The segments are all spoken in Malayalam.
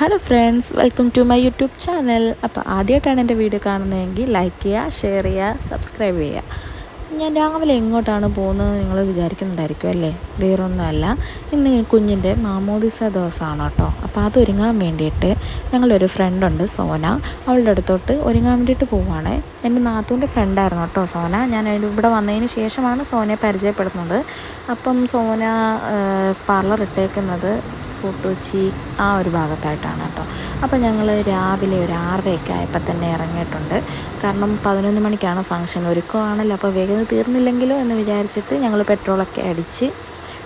Hello friends welcome to my YouTube channel അപ്പോൾ ആദ്യമായിട്ടാണ് എന്റെ വീഡിയോ കാണുന്നതെങ്കിൽ ലൈക്ക് ചെയ്യുക ഷെയർ ചെയ്യുക സബ്സ്ക്രൈബ് ചെയ്യുക. ഞാൻ രാവിലെ എങ്ങോട്ടാണ് പോകുന്നത് നിങ്ങൾ വിചാരിക്കുന്നുണ്ടായിരിക്കും അല്ലേ? വേറൊന്നുമല്ല. ഇന്ന് കുഞ്ഞിന്റെ മാമോദിസ ദിവസമാണ് കേട്ടോ. അപ്പോൾ അതൊരുങ്ങാൻ വേണ്ടിയിട്ട് ഞങ്ങളൊരു ഫ്രണ്ടുണ്ട് സോന. അവളുടെ അടുത്തോട്ട് ഒരുങ്ങാൻ വേണ്ടിയിട്ട് പോവുകയാണ് എന്റെ നാത്തൂന്റെ ഫ്രണ്ടായിരുന്നു കേട്ടോ സോന. ഞാൻ ഇവിടെ വന്നതിന് ശേഷമാണ് സോനയെ പരിചയപ്പെടുത്തുന്നത് അപ്പം സോന പാർലർ ഇട്ടേക്കുന്നത് ഫോട്ടോച്ചി ആ ഒരു ഭാഗത്തായിട്ടാണ് കേട്ടോ. അപ്പോൾ ഞങ്ങൾ രാവിലെ ഒരു ആറരയൊക്കെ ആയപ്പോൾ തന്നെ ഇറങ്ങിയിട്ടുണ്ട്. കാരണം പതിനൊന്ന് മണിക്കാണ് ഫംഗ്ഷൻ ഒരുക്കമാണല്ലോ അപ്പോൾ വേഗം തീർന്നില്ലെങ്കിലോ എന്ന് വിചാരിച്ചിട്ട് ഞങ്ങൾ പെട്രോളൊക്കെ അടിച്ച്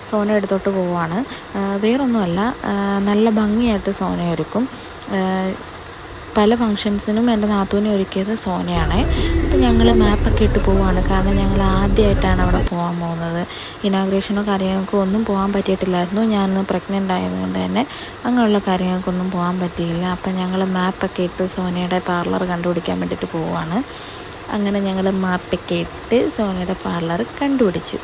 സോന എടുത്തോട്ട് പോവാണ്. വേറൊന്നുമല്ല നല്ല ഭംഗിയായിട്ട് സോന ഒരുക്കും. പല ഫങ്ഷൻസിനും എന്റെ നാത്തൂനെ ഒരുക്കിയത് സോനയാണ്. അപ്പോൾ ഞങ്ങൾ മാപ്പൊക്കെ ഇട്ട് പോവുകയാണ് കാരണം ഞങ്ങൾ ആദ്യമായിട്ടാണ് അവിടെ പോകാൻ പോകുന്നത്. ഇനാഗ്രേഷനോ കാര്യങ്ങൾക്കോ ഒന്നും പോകാൻ പറ്റിയിട്ടില്ലായിരുന്നു. ഞാൻ പ്രഗ്നന്റ് ആയതുകൊണ്ട് തന്നെ അങ്ങനെയുള്ള കാര്യങ്ങൾക്കൊന്നും പോകാൻ പറ്റിയില്ല. അപ്പം ഞങ്ങൾ മാപ്പൊക്കെ ഇട്ട് സോനയുടെ പാർലർ കണ്ടുപിടിക്കാൻ വേണ്ടിയിട്ട് പോവുകയാണ് അങ്ങനെ ഞങ്ങൾ മാപ്പൊക്കെ ഇട്ട് സോനയുടെ പാർലർ കണ്ടുപിടിച്ചു.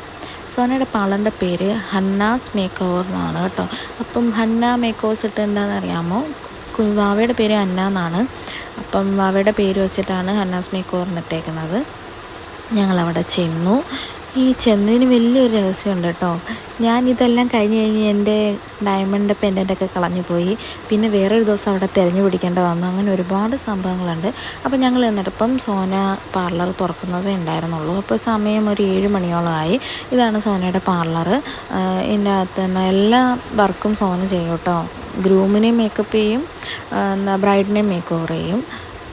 സോനയുടെ പാർലറിന്റെ പേര് ഹന്നാസ് മേക്ക് ഓവർ എന്നാണ് കേട്ടോ. അപ്പം ഹന്ന മേക്ക് ഓവേഴ്സ് ഇട്ട് എന്താണെന്നറിയാമോ? വാവയുടെ പേര് അന്ന എന്നാണ്. അപ്പം അവിടെ പേര് വെച്ചിട്ടാണ് ഹന്നാസ് മേക്കോർ ഞങ്ങളവിടെ ചെന്നു. ഈ ചെന്നതിന് വലിയൊരു രഹസ്യമുണ്ട് കേട്ടോ. ഞാൻ ഇതെല്ലാം കഴിഞ്ഞ് കഴിഞ്ഞ് എന്റെ ഡയമണ്ട് പെൻഡന്റൊക്കെ കളഞ്ഞു പോയി. പിന്നെ വേറൊരു ദിവസം അവിടെ തിരഞ്ഞു പിടിക്കേണ്ട വന്നു. അങ്ങനെ ഒരുപാട് സംഭവങ്ങളുണ്ട്. അപ്പോൾ ഞങ്ങൾ എന്നിട്ടിപ്പം സോന പാർലർ തുറക്കുന്നതേ ഉണ്ടായിരുന്നുള്ളൂ. അപ്പോൾ സമയം ഒരു ഏഴ് മണിയോളമായി ഇതാണ് സോനയുടെ പാർലർ ഇതിന്റെ അകത്ത് എല്ലാ വർക്കും സോന ചെയ്യും കേട്ടോ. ഗ്രൂമിനെയും മേക്കപ്പ് ചെയ്യും എന്താ ബ്രൈഡിനെയും മേക്ക് ഓവർ ചെയ്യും.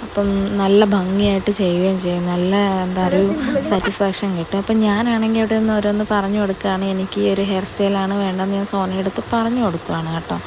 അപ്പം നല്ല ഭംഗിയായിട്ട് ചെയ്യുകയും ചെയ്യും. നല്ല എന്താ ഒരു സാറ്റിസ്ഫാക്ഷൻ കിട്ടും. അപ്പം ഞാനാണെങ്കിൽ അവിടെ നിന്ന് ഓരോന്ന് പറഞ്ഞു കൊടുക്കുകയാണ്. എനിക്ക് ഈ ഒരു ഹെയർ സ്റ്റൈലാണ് വേണ്ടതെന്ന് ഞാൻ സോനയെടുത്ത് പറഞ്ഞു കൊടുക്കുകയാണ് കേട്ടോ.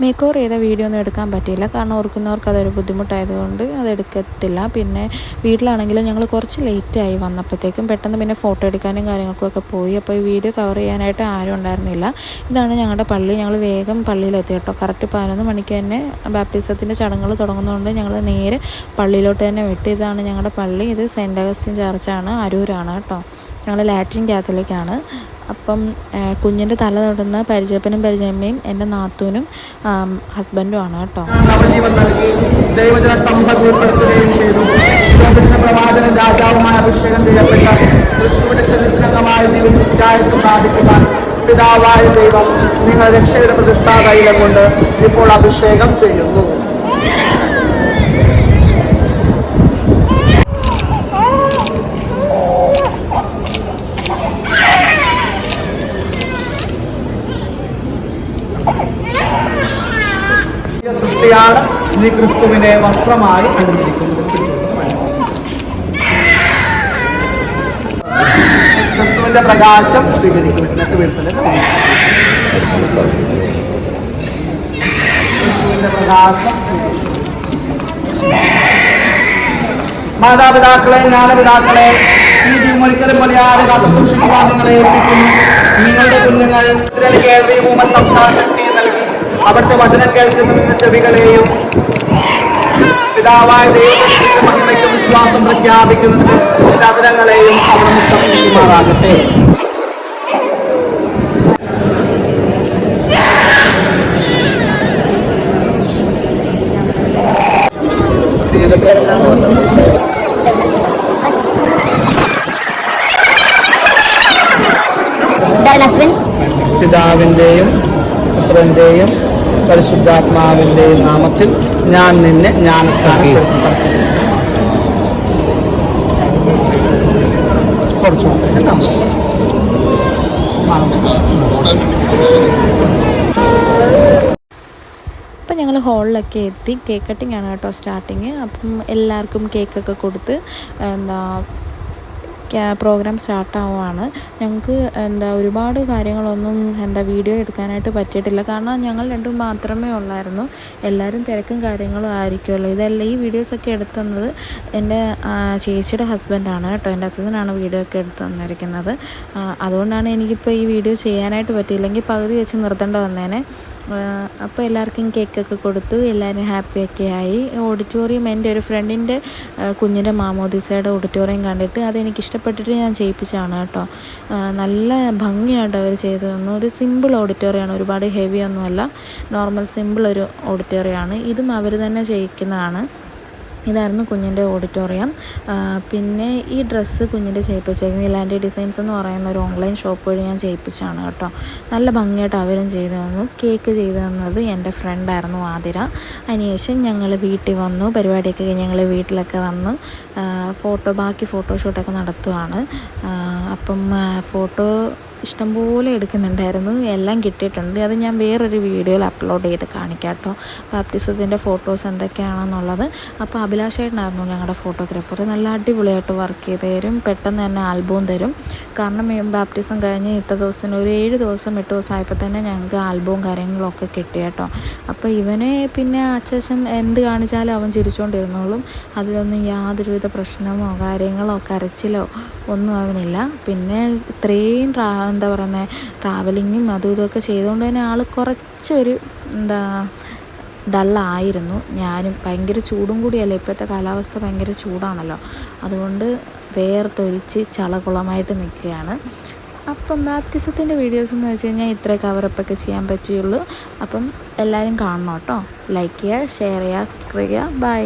മേക്ക് ഓവർ ചെയ്ത വീഡിയോ ഒന്നും എടുക്കാൻ പറ്റിയില്ല. കാരണം ഓർക്കുന്നവർക്ക് അതൊരു ബുദ്ധിമുട്ടായതുകൊണ്ട് അത് എടുക്കത്തില്ല. പിന്നെ വീട്ടിലാണെങ്കിലും ഞങ്ങൾ കുറച്ച് ലേറ്റായി വന്നപ്പോഴത്തേക്കും പെട്ടെന്ന് പിന്നെ ഫോട്ടോ എടുക്കാനും കാര്യങ്ങൾക്കും ഒക്കെ പോയി. അപ്പോൾ ഈ വീഡിയോ കവർ ചെയ്യാനായിട്ട് ആരും ഉണ്ടായിരുന്നില്ല. ഇതാണ് ഞങ്ങളുടെ പള്ളി. ഞങ്ങൾ വേഗം പള്ളിയിലെത്തി കേട്ടോ. കറക്റ്റ് പതിനൊന്ന് മണിക്ക് തന്നെ ബാപ്റ്റിസത്തിന്റെ ചടങ്ങുകൾ തുടങ്ങുന്നതുകൊണ്ട് ഞങ്ങൾ നേരെ പള്ളിയിലോട്ട് തന്നെ വിട്ടു. ഇതാണ് ഞങ്ങളുടെ പള്ളി. ഇത് സെന്റ് അഗസ്റ്റിൻ ചർച്ചാണ് അരൂരാണ് കേട്ടോ. ഞങ്ങൾ ലാറ്റിൻ കാത്തലിക്കാണ്. അപ്പം കുഞ്ഞിന്റെ തല തൊടുന്ന പരിചയപ്പനും പരിചയമ്മയും എന്റെ നാത്തൂനും ഹസ്ബൻഡും ആണ് കേട്ടോ. പ്രവാചകൻ അഭിഷേകം പിതാവായ ദൈവം നിങ്ങൾ രക്ഷയുടെ പ്രതിഷ്ഠാ തൈലം കൊണ്ട് ഇപ്പോൾ അഭിഷേകം ചെയ്യുന്നു. സൃഷ്ടിയാണ് ഈ ക്രിസ്തുവിനെ വസ്ത്രമായി അണിഞ്ഞിരിക്കുന്നത്. ക്രിസ്തുവിന്റെ പ്രകാശം സ്വീകരിക്കും ഇന്നത്തെ വീഴ്ത്തൽ. ക്രിസ്തുവിന്റെ പ്രകാശം മാതാപിതാക്കളെ ജ്ഞാനപിതാക്കളെ ഈ തിരുമൊഴിക്കലും മലയാള കാത്തു സൂക്ഷിക്കുവാൻ നിങ്ങളെ ഏൽപ്പിക്കുന്നു. നിങ്ങളുടെ കുഞ്ഞുങ്ങൾ കേൾവിയും ഊമൻ സംസാര ശക്തിയും നൽകി. അവിടുത്തെ വചനം കേൾക്കുന്നതിന്റെ ചെവികളെയും പിതാവായ ദൈവത്തിന്റെ വിശ്വാസം പ്രഖ്യാപിക്കുന്നതിന് ചതുരങ്ങളെയും അവർ മുക്തമാറാകട്ടെ പിതാവിന്റെയും പുത്രന്റെയും പരിശുദ്ധാത്മാവിന്റെയും നാമത്തിൽ ഞാൻ നിന്നെ ജ്ഞാനസ്ഥാനം കുറച്ചു അപ്പം ഞങ്ങൾ ഹോളിലൊക്കെ എത്തി. കേക്ക് കട്ടിംഗ് ആണ് കേട്ടോ സ്റ്റാർട്ടിങ്. അപ്പം എല്ലാവർക്കും കേക്കൊക്കെ കൊടുത്ത് എന്താ പ്രോഗ്രാം സ്റ്റാർട്ടാവുകയാണ് ഞങ്ങൾക്ക് എന്താ ഒരുപാട് കാര്യങ്ങളൊന്നും എന്താ വീഡിയോ എടുക്കാനായിട്ട് പറ്റിയിട്ടില്ല. കാരണം ഞങ്ങൾ രണ്ടും മാത്രമേ ഉള്ളായിരുന്നു. എല്ലാവരും തിരക്കും കാര്യങ്ങളും ആയിരിക്കുമല്ലോ. ഇതെല്ലാം ഈ വീഡിയോസൊക്കെ എടുത്തു തന്നത് എന്റെ ചേച്ചിയുടെ ഹസ്ബൻഡാണ് കേട്ടോ. എന്റെ അച്ഛനാണ് വീഡിയോ ഒക്കെ എടുത്ത് തന്നിരിക്കുന്നത്. അതുകൊണ്ടാണ് എനിക്കിപ്പോൾ ഈ വീഡിയോ ചെയ്യാനായിട്ട് പറ്റിയില്ലെങ്കിൽ പകുതി വെച്ച് നിർത്തേണ്ട വന്നേനെ. അപ്പോൾ എല്ലാവർക്കും കേക്കൊക്കെ കൊടുത്തു. എല്ലാവരും ഹാപ്പിയൊക്കെ ആയി. ഓഡിറ്റോറിയം എന്റെ ഒരു ഫ്രണ്ടിന്റെ കുഞ്ഞിന്റെ മാമോദിസയുടെ ഓഡിറ്റോറിയം കണ്ടിട്ട് അതെനിക്ക് ഇഷ്ടപ്പെട്ടിട്ട് ഞാൻ ചെയ്യിപ്പിച്ചതാണ് കേട്ടോ. നല്ല ഭംഗിയായിട്ട് അവർ ചെയ്തു തന്നു. ഒരു സിമ്പിൾ ഓഡിറ്റോറിയമാണ് ഒരുപാട് ഹെവി ഒന്നുമല്ല. നോർമൽ സിമ്പിൾ ഒരു ഓഡിറ്റോറിയമാണ് ഇതും അവർ തന്നെ ചെയ്യിക്കുന്നതാണ്. ഇതായിരുന്നു കുഞ്ഞിന്റെ ഓഡിറ്റോറിയം. പിന്നെ ഈ ഡ്രസ്സ് കുഞ്ഞിന്റെ ചെയ്യിപ്പിച്ചേക്കുന്നത്. ഇലാൻഡി ഡിസൈൻസ് എന്ന് പറയുന്ന ഒരു ഓൺലൈൻ ഷോപ്പ് വഴി ഞാൻ ചെയ്യിപ്പിച്ചാണ് കേട്ടോ. നല്ല ഭംഗിയായിട്ട് അവരും ചെയ്തു തന്നു. കേക്ക് ചെയ്തു തന്നത് എന്റെ ഫ്രണ്ടായിരുന്നു ആതിര. അതിനുശേഷം ഞങ്ങൾ വീട്ടിൽ വന്നു. പരിപാടിയൊക്കെ കഴിഞ്ഞ് ഞങ്ങൾ വീട്ടിലൊക്കെ വന്ന് ഫോട്ടോ ബാക്കി ഫോട്ടോഷൂട്ടൊക്കെ നടത്തുവാണ്. അപ്പം ഫോട്ടോ ഇഷ്ടംപോലെ എടുക്കുന്നുണ്ടായിരുന്നു. എല്ലാം കിട്ടിയിട്ടുണ്ട്. അത് ഞാൻ വേറൊരു വീഡിയോയിൽ അപ്ലോഡ് ചെയ്ത് കാണിക്കാം കേട്ടോ. ബാപ്റ്റിസത്തിന്റെ ഫോട്ടോസ് എന്തൊക്കെയാണെന്നുള്ളത്. അപ്പോൾ അഭിലാഷേട്ടനായിരുന്നു ഞങ്ങളുടെ ഫോട്ടോഗ്രാഫർ നല്ല അടിപൊളിയായിട്ട് വർക്ക് ചെയ്ത് തരും. പെട്ടെന്ന് തന്നെ ആൽബവും തരും. കാരണം ബാപ്റ്റിസം കഴിഞ്ഞ് ഇത്ര ദിവസത്തിന് ഒരു ഏഴ് ദിവസം എട്ട് ദിവസം ആയപ്പോൾ തന്നെ ഞങ്ങൾക്ക് ആൽബവും കാര്യങ്ങളൊക്കെ കിട്ടി കേട്ടോ. അപ്പോൾ ഇവനെ പിന്നെ അച്ഛൻ എന്ത് കാണിച്ചാലും അവൻ ചിരിച്ചുകൊണ്ടിരുന്നോളും അതിലൊന്നും യാതൊരുവിധ പ്രശ്നമോ കാര്യങ്ങളോ കരച്ചിലോ ഒന്നും അവനില്ല. പിന്നെ ഇത്രയും എന്താ പറയുന്നത് ട്രാവലിങ്ങും അതും ഇതൊക്കെ ചെയ്തുകൊണ്ട് തന്നെ ആൾ കുറച്ചൊരു എന്താ ഡള്ളായിരുന്നു ഞാനും ഭയങ്കര ചൂടും കൂടിയല്ലേ ഇപ്പോഴത്തെ കാലാവസ്ഥ ഭയങ്കര ചൂടാണല്ലോ. അതുകൊണ്ട് വേർത്തൊലിച്ച് ചളകുളമായിട്ട് നിൽക്കുകയാണ്. അപ്പം ബാപ്റ്റിസത്തിന്റെ വീഡിയോസ് എന്ന് വെച്ച് കഴിഞ്ഞാൽ ഇത്ര കവറപ്പൊക്കെ ചെയ്യാൻ പറ്റുകയുള്ളൂ അപ്പം എല്ലാവരും കാണണം കേട്ടോ. ലൈക്ക് ചെയ്യുക ഷെയർ ചെയ്യുക സബ്സ്ക്രൈബ് ചെയ്യുക. ബൈ